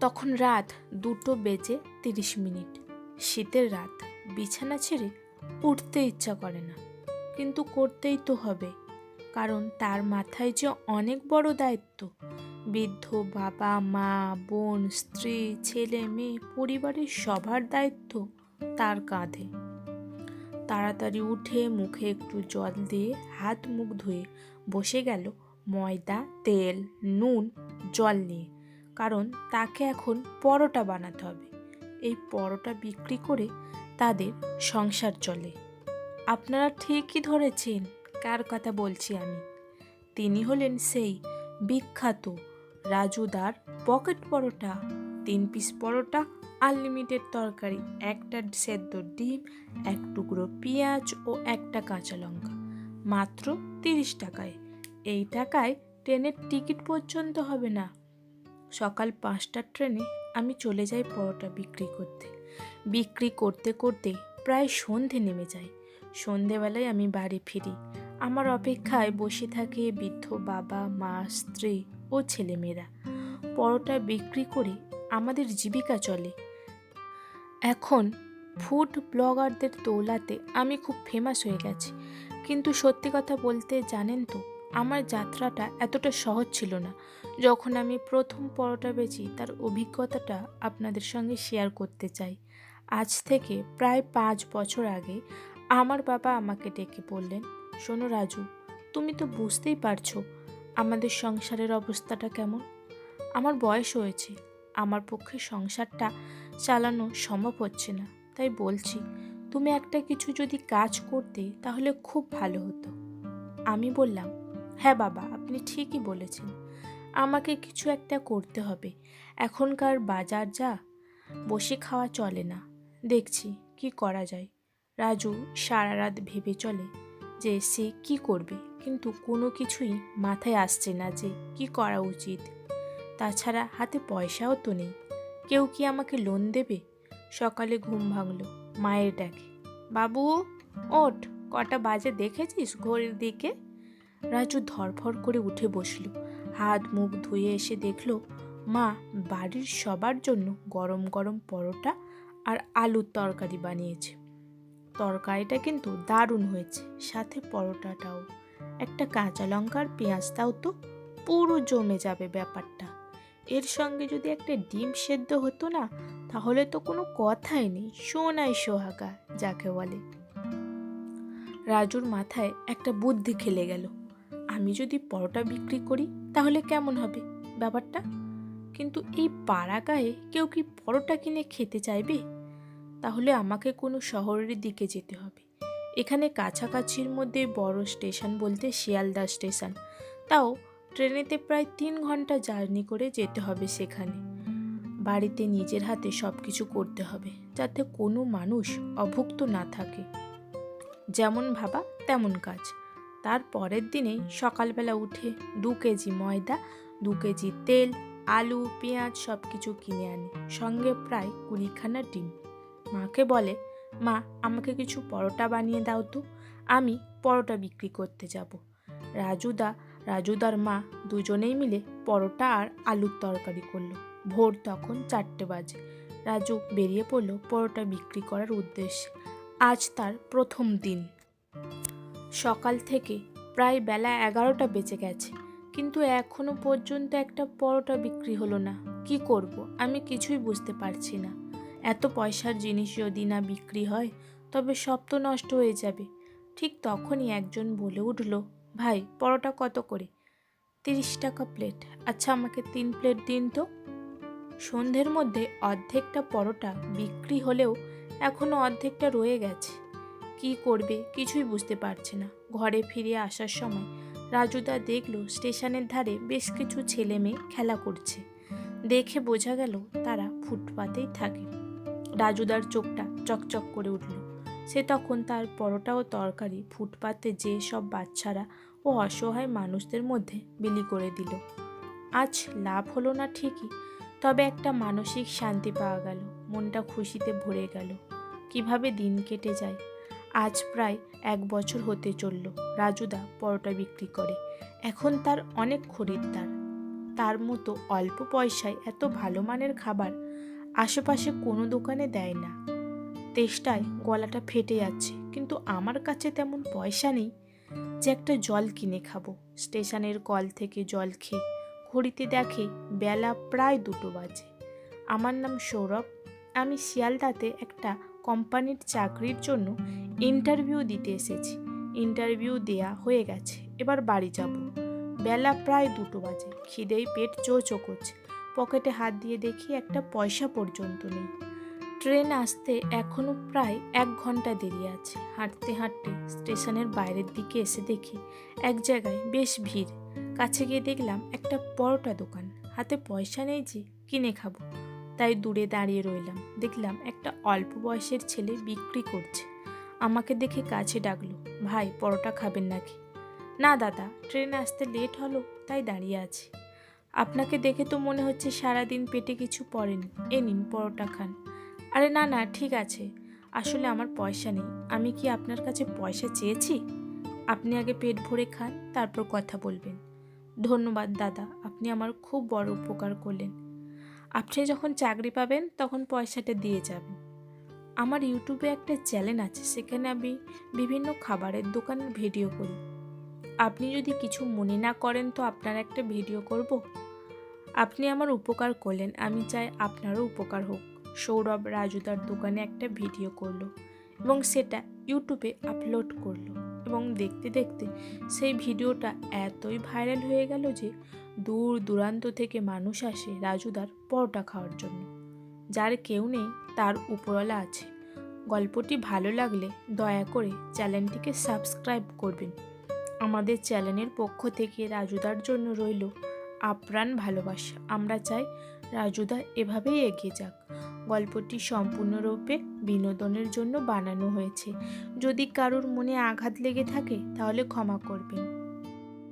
তখন রাত দুটো বেজে তিরিশ মিনিট। শীতের রাত, বিছানা ছেড়ে উঠতে ইচ্ছা করে না। কিন্তু করতেই তো হবে, কারণ তার মাথায় যে অনেক বড় দায়িত্ব। বৃদ্ধ বাবা, মা, বোন, স্ত্রী, ছেলে, মেয়ে, পরিবারের সবার দায়িত্ব তার কাঁধে। তাড়াতাড়ি উঠে মুখে একটু জল দিয়ে হাত মুখ ধুয়ে বসে গেল ময়দা, তেল, নুন, জল নিয়ে। কারণ তাকে এখন পরোটা বানাতে হবে। এই পরোটা বিক্রি করে তাদের সংসার চলে। আপনারা ঠিকই ধরেছেন, কার কথা বলছি আমি। তিনি হলেন সেই বিখ্যাত রাজুদার পকেট পরোটা, তিন পিস পরোটা, আনলিমিটেড তরকারি, একটা সেদ্ধ ডিম, এক টুকরো পেঁয়াজ ও একটা কাঁচা লঙ্কা, মাত্র তিরিশ টাকায়। এই টাকায় ট্রেনের টিকিট পর্যন্ত হবে না। সকাল পাঁচটার ট্রেনে আমি চলে যাই পরোটা বিক্রি করতে। বিক্রি করতে করতে প্রায় সন্ধে নেমে যায়। সন্ধেবেলায় আমি বাড়ি ফিরি। আমার অপেক্ষায় বসে থাকে বৃদ্ধ বাবা, মা, স্ত্রী ও ছেলেমেয়েরা। পরোটা বিক্রি করে আমাদের জীবিকা চলে। এখন ফুড ব্লগারদের তোলাতে আমি খুব ফেমাস হয়ে গেছি। কিন্তু সত্যি কথা বলতে জানেন তো আমার যাত্রাটা এতটা সহজ ছিল না। যখন আমি প্রথম পরোটা বেচি, তার অভিজ্ঞতাটা আপনাদের সঙ্গে শেয়ার করতে চাই। আজ থেকে প্রায় পাঁচ বছর আগে আমার বাবা আমাকে ডেকে বললেন, শোনো রাজু, তুমি তো বুঝতেই পারছ আমাদের সংসারের অবস্থাটা কেমন। আমার বয়স হয়েছে, আমার পক্ষে সংসারটা চালানো সম্ভব হচ্ছে না। তাই বলছি, তুমি একটা কিছু যদি কাজ করতে, তাহলে খুব ভালো হতো। আমি বললাম হ্যাঁ বাবা, আপনি ঠিকই বলেছেন। আমাকে কিছু একটা করতে হবে। এখনকার বাজার যা, বসে খাওয়া চলে না। দেখছি কি করা যায়। রাজু সারা রাত ভেবে চলে যে সে কি করবে, কিন্তু কোনো কিছুই মাথায় আসছে না যে কি করা উচিত। তাছাড়া হাতে পয়সাও তো নেই। কেউ কি আমাকে লোন দেবে? সকালে ঘুম ভাঙলো, মায়ের ডাকে। বাবু, ওঠ, কটা বাজে দেখেছিস ঘড়ির দিকে? রাজু ধরফর করে উঠে বসল। হাত মুখ ধুয়ে এসে দেখল, মা, বাড়ির সবার জন্য গরম গরম পরোটা আর আলুর তরকারি বানিয়েছে। তরকারিটা কিন্তু দারুণ হয়েছে, সাথে পরোটাটাও। একটা কাঁচা লঙ্কার পেঁয়াজটাও তো, পুরো জমে যাবে ব্যাপারটা। এর সঙ্গে যদি একটা ডিম সেদ্ধ হতো না, তাহলে তো কোনো কথাই নেই, সোনাই সোহাগা, যাকে বলে। রাজুর মাথায় একটা বুদ্ধি খেলে গেল। আমি যদি পরোটা বিক্রি করি, তাহলে কেমন হবে ব্যাপারটা? কিন্তু এই পাড়া গায়ে কেউ কি পরোটা কিনে খেতে চাইবে? তাহলে আমাকে কোনো শহরের দিকে যেতে হবে। এখানে কাছাকাছির মধ্যে বড় স্টেশন বলতে শিয়ালদা স্টেশন। তাও ট্রেনেতে প্রায় তিন ঘণ্টা জার্নি করে যেতে হবে সেখানে। বাড়িতে নিজের হাতে সব কিছু করতে হবে, যাতে কোনো মানুষ অভুক্ত না থাকে। যেমন ভাবা তেমন কাজ। তার পরের দিনেই সকালবেলা উঠে দু কেজি ময়দা, দু কেজি তেল, আলু, পেঁয়াজ সব কিছু কিনে আনি, সঙ্গে প্রায় কুড়িখানা ডিম। মাকে বলে, মা, আমাকে কিছু পরোটা বানিয়ে দাও তো, আমি পরোটা বিক্রি করতে যাব। রাজুদা, রাজুদার মা দুজনেই মিলে পরোটা আর আলুর তরকারি করল। ভোর তখন চারটে বাজে। রাজু বেরিয়ে পড়ল পরোটা বিক্রি করার উদ্দেশ্যে। আজ তার প্রথম দিন। সকাল থেকে প্রায় বেলা এগারোটা বেজে গেছে। কিন্তু এখনও পর্যন্ত একটা পরোটা বিক্রি হলো না। কি করব? আমি কিছুই বুঝতে পারছি না। এত পয়সার জিনিস যদি না বিক্রি হয়, তবে সব তো নষ্ট হয়ে যাবে। ঠিক তখনই একজন বলে উঠল, ভাই, পরোটা কত করে? তিরিশ টাকা প্লেট। আচ্ছা আমাকে তিন প্লেট দিন তো। সন্ধ্যের মধ্যে অর্ধেকটা পরোটা বিক্রি হলেও এখনও অর্ধেকটা রয়ে গেছে। কি করবে কিছুই বুঝতে পারছে না। ঘরে ফিরে আসার সময় রাজুদা দেখল স্টেশনের ধারে বেশ কিছু ছেলে মেয়ে খেলা করছে। দেখে বোঝা গেল তারা ফুটপাতেই থাকে। রাজুদার চোখটা চকচক করে উঠল। সে তখন তার পরোটা ও তরকারি ফুটপাতে যে সব বাচ্চারা ও অসহায় মানুষদের মধ্যে বিলি করে দিল। আজ লাভ হলো না ঠিকই, তবে একটা মানসিক শান্তি পাওয়া গেল। মনটা খুশিতে ভরে গেল। কীভাবে দিন কেটে যায় আজ প্রায় এক বছর হতে চলল। রাজুদা পরোটা বিক্রি করে। এখন তার অনেক খরিদ্দার। তার মতো অল্প পয়সায় এত ভালো মানের খাবার আশেপাশে কোনো দোকানে দেয় না। তেষ্টায় গলাটা ফেটে যাচ্ছে, কিন্তু আমার কাছে তেমন পয়সা নেই যে একটা জল কিনে খাব। স্টেশনের কল থেকে জল খেয়ে ঘড়িতে দেখে বেলা প্রায় দুটো বাজে। আমার নাম সৌরভ, আমি শিয়ালদাতে একটা কোম্পানির চাকরির জন্য ইন্টারভিউ দিতে এসেছি। ইন্টারভিউ দেয়া হয়ে গেছে। এবার বাড়ি যাব। বেলা প্রায় দুটো বাজে। খিদেই পেট চো চো করছে। পকেটে হাত দিয়ে দেখি একটা পয়সা পর্যন্ত নেই। ট্রেন আসতে এখনও প্রায় এক ঘণ্টা দেরি আছে। হাঁটতে হাঁটতে স্টেশনের বাইরের দিকে এসে দেখি এক জায়গায় বেশ ভিড়। কাছে গিয়ে দেখলাম একটা পরোটা দোকান। হাতে পয়সা নেই যে, কিনে খাব। তাই দূরে দাঁড়িয়ে রইলাম। দেখলাম একটা অল্প বয়সের ছেলে বিক্রি করছে। আমাকে দেখে কাছে ডাকলো, ভাই, পরোটা খাবেন নাকি? না দাদা, ট্রেন আসতে লেট হলো, তাই দাঁড়িয়ে আছি। আপনাকে দেখে তো মনে হচ্ছে সারাদিন পেটে কিছু পড়েনি। এ নিন, পরোটা খান। আরে না না, ঠিক আছে। আসলে আমার পয়সা নেই। আমি কি আপনার কাছে পয়সা চেয়েছি? আপনি আগে পেট ভরে খান, তারপর কথা বলবেন। ধন্যবাদ দাদা, আপনি আমার খুব বড় উপকার করলেন। আপনি যখন চাকরি পাবেন, তখন পয়সাটা দিয়ে যাবেন। আমার ইউটিউবে একটা চ্যানেল আছে, সেখানে আমি বিভিন্ন খাবারের দোকানের ভিডিও করি। আপনি যদি কিছু মনে না করেন, তো আপনার একটা ভিডিও করব। আপনি আমার উপকার করলেন, আমি চাই আপনারও উপকার হোক। সৌরভ রাজুদার দোকানে একটা ভিডিও করল এবং সেটা ইউটিউবে আপলোড করল। এবং দেখতে দেখতে সেই ভিডিওটা এতই ভাইরাল হয়ে গেল যে দূর দূরান্ত থেকে মানুষ আসে রাজুদার পরোটা খাওয়ার জন্য। যার কেউ নেই, তার উপরওয়ালা আছে। গল্পটি ভালো লাগলে দয়া করে চ্যানেলটিকে সাবস্ক্রাইব করবেন। আমাদের চ্যানেলের পক্ষ থেকে রাজুদার জন্য রইল আপ্রাণ ভালোবাসা। আমরা চাই রাজুদা এভাবেই এগিয়ে যাক। গল্পটি সম্পূর্ণরূপে বিনোদনের জন্য বানানো হয়েছে। যদি কারোর মনে আঘাত লেগে থাকে, তাহলে ক্ষমা করবেন।